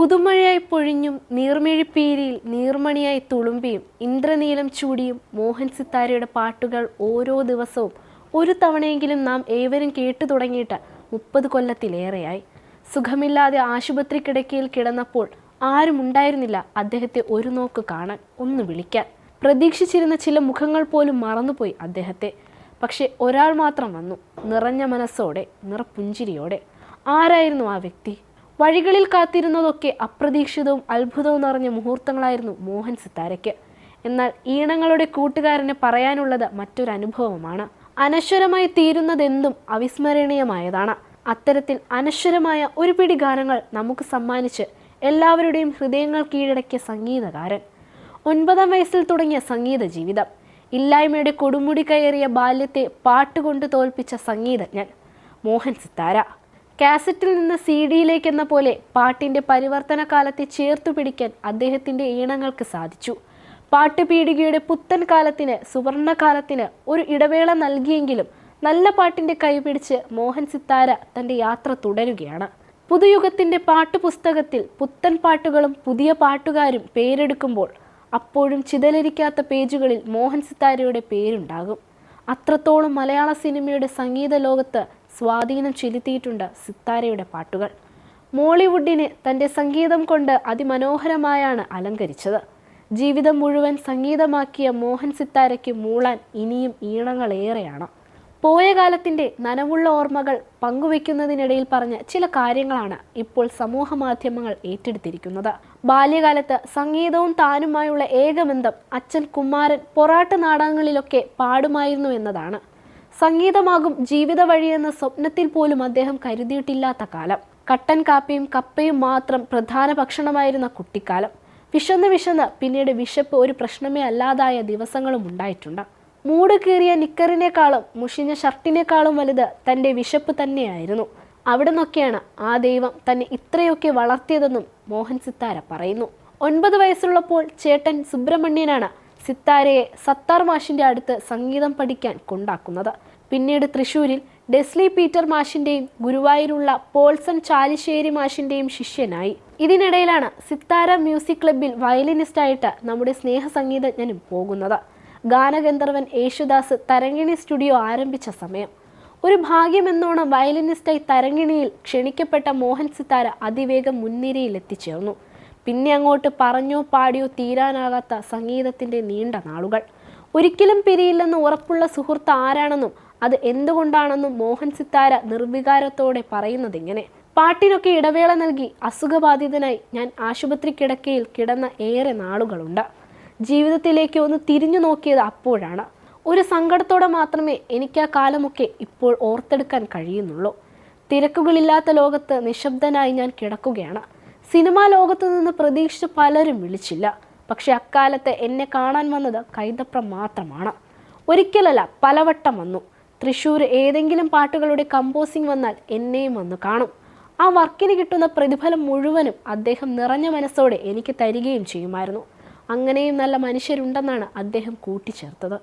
പുതുമഴയായി പൊഴിഞ്ഞും നീർമിഴിപ്പീരിയിൽ നീർമണിയായി തുളുമ്പിയും ഇന്ദ്രനീലം ചൂടിയും മോഹൻ സിത്താരയുടെ പാട്ടുകൾ ഓരോ ദിവസവും ഒരു തവണയെങ്കിലും നാം ഏവരും കേട്ടു തുടങ്ങിയിട്ട് മുപ്പത് കൊല്ലത്തിലേറെയായി. സുഖമില്ലാതെ ആശുപത്രി കിടക്കയിൽ കിടന്നപ്പോൾ ആരും ഉണ്ടായിരുന്നില്ല അദ്ദേഹത്തെ ഒരു നോക്ക് കാണാൻ ഒന്ന് വിളിക്കാൻ. പ്രതീക്ഷിച്ചിരുന്ന ചില മുഖങ്ങൾ പോലും മറന്നുപോയി അദ്ദേഹത്തെ. പക്ഷെ ഒരാൾ മാത്രം വന്നു നിറഞ്ഞ മനസ്സോടെ നിറപുഞ്ചിരിയോടെ ആരായിരുന്നു ആ വ്യക്തി? വഴികളിൽ കാത്തിരുന്നതൊക്കെ അപ്രതീക്ഷിതവും അത്ഭുതവും നിറഞ്ഞ മുഹൂർത്തങ്ങളായിരുന്നു മോഹൻ സിത്താരയ്ക്ക്. എന്നാൽ ഈണങ്ങളുടെ കൂട്ടുകാരന് പറയാനുള്ളത് മറ്റൊരു അനുഭവമാണ്. അനശ്വരമായി തീരുന്നതെന്തും അവിസ്മരണീയമായതാണ്. അത്തരത്തിൽ അനശ്വരമായ ഒരു പിടി ഗാനങ്ങൾ നമുക്ക് സമ്മാനിച്ച് എല്ലാവരുടെയും ഹൃദയങ്ങൾ കീഴടക്കിയ സംഗീതകാരൻ. ഒൻപതാം വയസ്സിൽ തുടങ്ങിയ സംഗീത ജീവിതം. ഇല്ലായ്മയുടെ കൊടുമുടി കയറിയ ബാല്യത്തെ പാട്ടുകൊണ്ട് തോൽപ്പിച്ച സംഗീതജ്ഞൻ മോഹൻ സിത്താര. കാസറ്റിൽ നിന്ന് സി ഡിയിലേക്ക് എന്ന പോലെ പാട്ടിന്റെ പരിവർത്തന കാലത്തെ ചേർത്തു പിടിക്കാൻ അദ്ദേഹത്തിന്റെ ഈണങ്ങൾക്ക് സാധിച്ചു. പാട്ടുപീടികയുടെ പുത്തൻ കാലത്തിന് സുവർണകാലത്തിന് ഒരു ഇടവേള നൽകിയെങ്കിലും നല്ല പാട്ടിന്റെ കൈപിടിച്ച് മോഹൻ സിത്താര തന്റെ യാത്ര തുടരുകയാണ്. പുതുയുഗത്തിന്റെ പാട്ടുപുസ്തകത്തിൽ പുത്തൻ പാട്ടുകളും പുതിയ പാട്ടുകാരും പേരെടുക്കുമ്പോൾ അപ്പോഴും ചിതലരിക്കാത്ത പേജുകളിൽ മോഹൻ സിത്താരയുടെ പേരുണ്ടാകും. അത്രത്തോളം മലയാള സിനിമയുടെ സംഗീത ലോകത്ത് സ്വാധീനം ചെലുത്തിയിട്ടുണ്ട് സിത്താരയുടെ പാട്ടുകൾ. മോളിവുഡിനെ തന്റെ സംഗീതം കൊണ്ട് അതിമനോഹരമായാണ് അലങ്കരിച്ചത്. ജീവിതം മുഴുവൻ സംഗീതമാക്കിയ മോഹൻ സിത്താരയ്ക്ക് മൂളാൻ ഇനിയും ഈണങ്ങളേറെയാണ്. പോയ കാലത്തിന്റെ നനവുള്ള ഓർമ്മകൾ പങ്കുവെക്കുന്നതിനിടയിൽ പറഞ്ഞ ചില കാര്യങ്ങളാണ് ഇപ്പോൾ സമൂഹ മാധ്യമങ്ങൾ ഏറ്റെടുത്തിരിക്കുന്നത്. ബാല്യകാലത്ത് സംഗീതവും താനുമായുള്ള ഏകബന്ധം അച്ഛൻ കുമാരൻ പൊറാട്ട് നാടകങ്ങളിലൊക്കെ പാടുമായിരുന്നു എന്നതാണ്. സംഗീതമാകും ജീവിത വഴിയെന്ന സ്വപ്നത്തിൽ പോലും അദ്ദേഹം കരുതിയിട്ടില്ലാത്ത കാലം. കട്ടൻ കാപ്പിയും കപ്പയും മാത്രം പ്രധാന ഭക്ഷണമായിരുന്ന കുട്ടിക്കാലം. വിശന്ന് വിശന്ന് പിന്നീട് വിശപ്പ് ഒരു പ്രശ്നമേ അല്ലാതായ ദിവസങ്ങളും ഉണ്ടായിട്ടുണ്ട്. മൂട് കീറിയ നിക്കറിനേക്കാളും മുഷിഞ്ഞ ഷർട്ടിനേക്കാളും വലുത് തന്റെ വിശപ്പ് തന്നെയായിരുന്നു. അവിടെ നിന്നൊക്കെയാണ് ആ ദൈവം തന്നെ ഇത്രയൊക്കെ വളർത്തിയതെന്നും മോഹൻ സിത്താര പറയുന്നു. ഒൻപത് വയസ്സുള്ളപ്പോൾ ചേട്ടൻ സുബ്രഹ്മണ്യനാണ് സിത്താരയെ സത്താർ മാഷിന്റെ അടുത്ത് സംഗീതം പഠിക്കാൻ കൊണ്ടാക്കുന്നത്. പിന്നീട് തൃശൂരിൽ ഡെസ്ലി പീറ്റർ മാഷിന്റെയും ഗുരുവായൂരുള്ള പോൾസൺ ചാലിശ്ശേരി മാഷിന്റെയും ശിഷ്യനായി. ഇതിനിടയിലാണ് സിത്താര മ്യൂസിക് ക്ലബ്ബിൽ വയലിനിസ്റ്റായിട്ട് നമ്മുടെ സ്നേഹ സംഗീതജ്ഞനും പോകുന്നത്. ഗാനഗന്ധർവൻ യേശുദാസ് തരങ്കിണി സ്റ്റുഡിയോ ആരംഭിച്ച സമയം. ഒരു ഭാഗ്യമെന്നോണം വയലിനിസ്റ്റായി തരങ്കിണിയിൽ ക്ഷണിക്കപ്പെട്ട മോഹൻ സിത്താര അതിവേഗം മുൻനിരയിൽ എത്തിച്ചേർന്നു. പിന്നെ അങ്ങോട്ട് പറഞ്ഞോ പാടിയോ തീരാനാകാത്ത സംഗീതത്തിന്റെ നീണ്ട നാളുകൾ. ഒരിക്കലും പിരിയില്ലെന്ന് ഉറപ്പുള്ള സുഹൃത്ത് ആരാണെന്നും അത് എന്തുകൊണ്ടാണെന്നും മോഹൻ സിത്താര നിർവികാരത്തോടെ പറയുന്നതിങ്ങനെ പാട്ടിനൊക്കെ ഇടവേള നൽകി അസുഖബാധിതനായി ഞാൻ ആശുപത്രി കിടക്കയിൽ കിടന്ന ഏറെ നാളുകളുണ്ട്. ജീവിതത്തിലേക്ക് ഒന്ന് തിരിഞ്ഞു നോക്കിയത് അപ്പോഴാണ്. ഒരു സങ്കടത്തോടെ മാത്രമേ എനിക്ക് ആ കാലമൊക്കെ ഇപ്പോൾ ഓർത്തെടുക്കാൻ കഴിയുന്നുള്ളൂ. തിരക്കുകളില്ലാത്ത ലോകത്ത് നിശബ്ദനായി ഞാൻ കിടക്കുകയാണ്. സിനിമാ ലോകത്തു നിന്ന് പ്രതീക്ഷിച്ച് പലരും വിളിച്ചില്ല. പക്ഷെ അക്കാലത്ത് എന്നെ കാണാൻ വന്നത് കൈതപ്രം മാത്രമാണ്. ഒരിക്കലല്ല പലവട്ടം വന്നു. തൃശ്ശൂർ ഏതെങ്കിലും പാട്ടുകളുടെ കമ്പോസിംഗ് വന്നാൽ എന്നെയും വന്ന് കാണും. ആ വർക്കിന് കിട്ടുന്ന പ്രതിഫലം മുഴുവനും അദ്ദേഹം നിറഞ്ഞ മനസ്സോടെ എനിക്ക് തരികയും ചെയ്യുമായിരുന്നു. അങ്ങനെയും നല്ല മനുഷ്യരുണ്ടെന്നാണ് അദ്ദേഹം കൂട്ടിച്ചേർത്തത്.